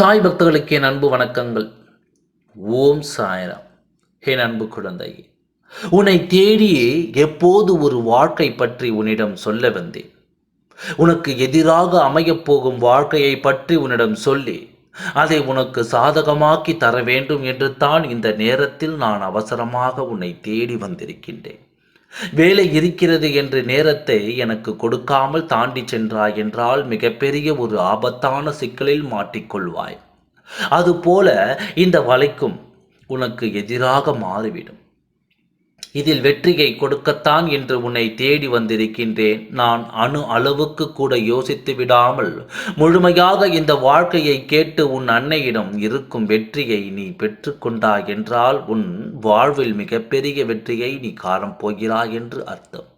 சாய் பக்தர்களுக்கு என் அன்பு வணக்கங்கள். ஓம் சாய்ராம். என் அன்பு குழந்தை உன்னை தேடியே எப்போது ஒரு வாழ்க்கை பற்றி உன்னிடம் சொல்ல வந்தேன். உனக்கு எதிராக அமையப் போகும் வாழ்க்கையை பற்றி உன்னிடம் சொல்லி அதை உனக்கு சாதகமாக்கி தர வேண்டும் என்று தான் இந்த நேரத்தில் நான் அவசரமாக உன்னை தேடி வந்திருக்கின்றேன். வேலை இருக்கிறது என்று நேரத்தை எனக்கு கொடுக்காமல் தாண்டி சென்றாய் என்றால் மிகப்பெரிய ஒரு ஆபத்தான சிக்கலில் மாட்டிக்கொள்வாய். அதுபோல இந்த வலைக்கும் உனக்கு எதிராக மாறிவிடும். இதில் வெற்றியை கொடுக்கத்தான் என்று உன்னை தேடி வந்திருக்கின்றேன். நான் அணு அளவுக்கு கூட யோசித்து விடாமல் முழுமையாக இந்த வாழ்க்கையை கேட்டு உன் அன்னையிடம் இருக்கும் வெற்றியை நீ பெற்றுக்கொண்டாய் என்றால் உன் வாழ்வில் மிகப்பெரிய வெற்றியை நீ காரம் போகிறாய் என்று அர்த்தம்.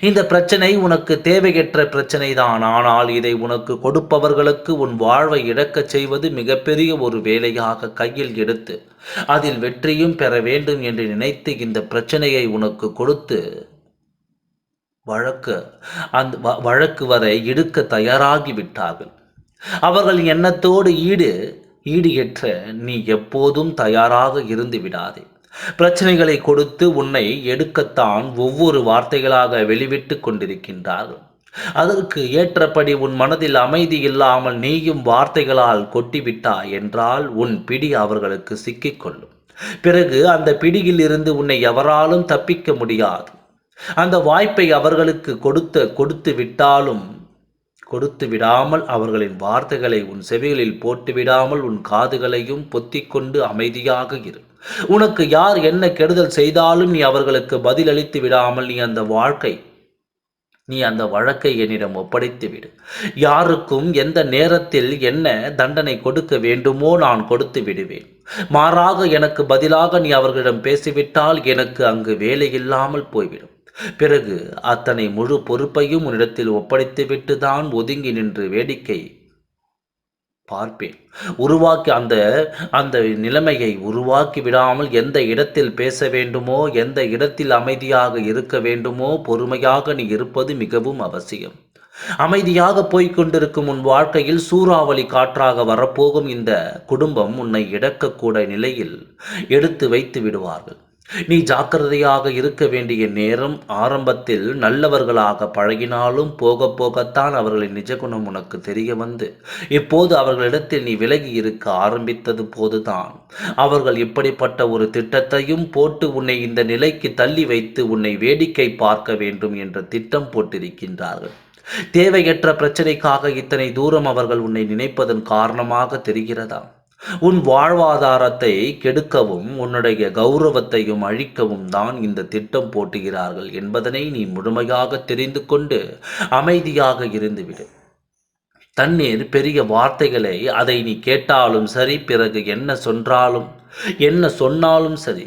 இந்த பிரச்சனை உனக்கு தேவையற்ற பிரச்சனை தான் ஆனால் இதை உனக்கு கொடுப்பவர்களுக்கு உன் வாழ்வை இழக்கச் செய்வது மிகப்பெரிய ஒரு வேலையாக கையில் எடுத்து அதில் வெற்றியும் பெற வேண்டும் என்று நினைத்து இந்த பிரச்சனையை உனக்கு கொடுத்து வழக்கு அந்த வழக்கு வரை இடுக்க தயாராகி விட்டார்கள். அவர்கள் எண்ணத்தோடு ஈடு ஈடு நீ எப்போதும் தயாராக இருந்து விடாதே. பிரச்சனைகளை கொடுத்து உன்னை எடுக்கத்தான் ஒவ்வொரு வார்த்தைகளாக வெளிவிட்டு கொண்டிருக்கின்றார் அதற்கு ஏற்றபடி உன் மனதில் அமைதி இல்லாமல் நீயும் வார்த்தைகளால் கொட்டிவிட்டாய் என்றால் உன் பிடி அவர்களுக்கு சிக்கிக்கொள்ளும் பிறகு அந்த பிடியில் இருந்து உன்னை எவராலும் தப்பிக்க முடியாது. அந்த வாய்ப்பை அவர்களுக்கு கொடுத்த கொடுத்து விட்டாலும் கொடுத்து விடாமல் அவர்களின் வார்த்தைகளை உன் செவிகளில் போட்டு விடாமல் உன் காதுகளையும் பொத்திக்கொண்டு அமைதியாக இரு. உனக்கு யார் என்ன கெடுதல் செய்தாலும் நீ அவர்களுக்கு பதிலளித்து விடாமல் நீ அந்த வாழ்க்கை நீ அந்த வழக்கை என்னிடம் ஒப்படைத்து விடு. யாருக்கும் எந்த நேரத்தில் என்ன தண்டனை கொடுக்க வேண்டுமோ நான் கொடுத்து விடுவேன். மாறாக எனக்கு பதிலாக நீ அவர்களிடம் பேசிவிட்டால் எனக்கு அங்கு வேலை இல்லாமல் போய்விடும். பிறகு அத்தனை முழு பொறுப்பையும் உன்னிடத்தில் ஒப்படைத்துவிட்டு தான் ஒதுங்கி நின்று வேடிக்கை பார்ப்பேன். உருவாக்கி அந்த அந்த நிலைமையை உருவாக்கி விடாமல் எந்த இடத்தில் பேச வேண்டுமோ எந்த இடத்தில் அமைதியாக இருக்க வேண்டுமோ பொறுமையாக நீ இருப்பது மிகவும் அவசியம். அமைதியாக போய்கொண்டிருக்கும் உன் வாழ்க்கையில் சூறாவளி காற்றாக வரப்போகும் இந்த குடும்பம் உன்னை இடக்கக்கூட நிலையில் எடுத்து வைத்து விடுவார்கள். நீ ஜாக்கிரதையாக இருக்க வேண்டிய நேரம் ஆரம்பத்தில் நல்லவர்களாக பழகினாலும் போக போகத்தான் அவர்களின் நிஜகுணம் உனக்கு தெரிய வந்து. இப்போது அவர்களிடத்தில் நீ விலகி இருக்க ஆரம்பித்தது போதுதான். அவர்கள் இப்படிப்பட்ட ஒரு திட்டத்தையும் போட்டு உன்னை இந்த நிலைக்கு தள்ளி வைத்து உன்னை வேடிக்கை பார்க்க வேண்டும் என்ற திட்டம் போட்டிருக்கின்றார்கள். தேவையற்ற பிரச்சனைக்காக இத்தனை தூரம் அவர்கள் உன்னை நினைப்பதன் காரணமாக தெரிகிறதா? உன் வாழ்வாதாரத்தை கெடுக்கவும் உன்னுடைய கௌரவத்தையும் அழிக்கவும் தான் இந்த திட்டம் போட்டுகிறார்கள் என்பதனை நீ முழுமையாக தெரிந்து கொண்டு அமைதியாக இருந்துவிடு. தண்ணீர் பெரிய வார்த்தைகளை அதை நீ கேட்டாலும் சரி பிறகு என்ன சொன்றாலும் என்ன சொன்னாலும் சரி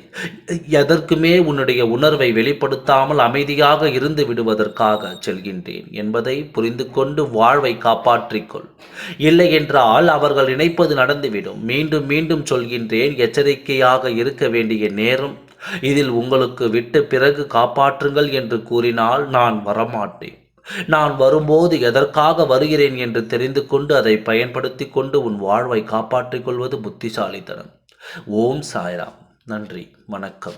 எதற்குமே உன்னுடைய உணர்வை வெளிப்படுத்தாமல் அமைதியாக இருந்து விடுவதற்காக செல்கின்றேன் என்பதை புரிந்து கொண்டு வாழ்வை காப்பாற்றிக்கொள் இல்லை என்றால் அவர்கள் நினைப்பது நடந்துவிடும். மீண்டும் மீண்டும் சொல்கின்றேன் எச்சரிக்கையாக இருக்க வேண்டிய நேரம் இதில் உங்களுக்கு விட்டு பிறகு காப்பாற்றுங்கள் என்று கூறினால் நான் வரமாட்டேன். நான் வரும்போது எதற்காக வருகிறேன் என்று தெரிந்து கொண்டு அதை பயன்படுத்தி கொண்டு உன் வாழ்வை காப்பாற்றிக் கொள்வது புத்திசாலித்தனம். ஓம் சாய்ராம். நன்றி. வணக்கம்.